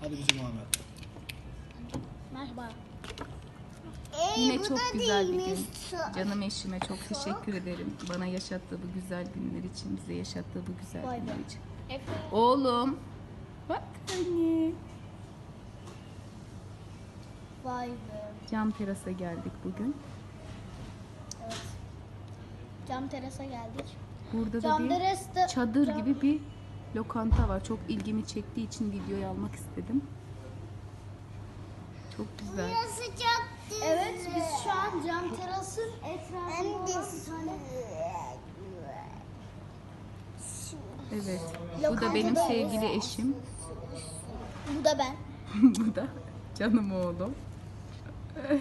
Hadi bizi Muhammed. Merhaba. Yine çok güzel bir gün. Canım eşime çok teşekkür ederim. Bana yaşattığı bu güzel günler için, bize yaşattığı bu güzel Vay be. günler için. Efe. Oğlum. Bak anne. Vay be. Cam terasa geldik bugün. Evet. Cam terasa geldik. Burada da Cam bir terasta çadır cam- gibi bir lokanta var. Çok ilgimi çektiği için videoyu almak istedim. Çok güzel. Evet biz şu an cam terasın etrafında olan tane Evet. Bu da Lokanta benim da sevgili eşim. bu da ben. Bu da canım oğlum.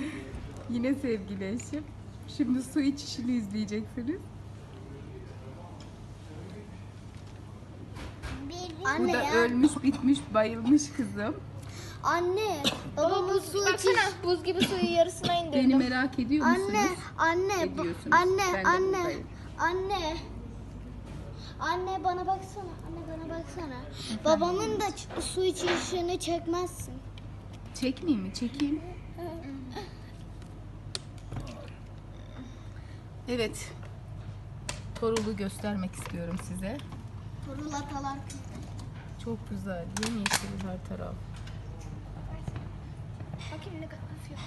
Yine sevgili eşim. Şimdi su içişini izleyeceksiniz. Bu Anne da ya. ölmüş bitmiş bayılmış kızım. Anne. Baba bu su içiş. Baksana buz gibi suyu yarısına Beni indirdim. merak ediyor musunuz? Anne, anne, ba- Ediyorsunuz. anne, Ben de anne, buradayım. anne. Anne bana baksana, anne bana baksana. Babamın da ç- su içişini çekmezsin. Çekmeyeyim mi? Çekeyim. Evet. Torulu göstermek istiyorum size. Turulatalar. Çok güzel. Yemyeşil her taraf. Bakayım ne kadar hafif.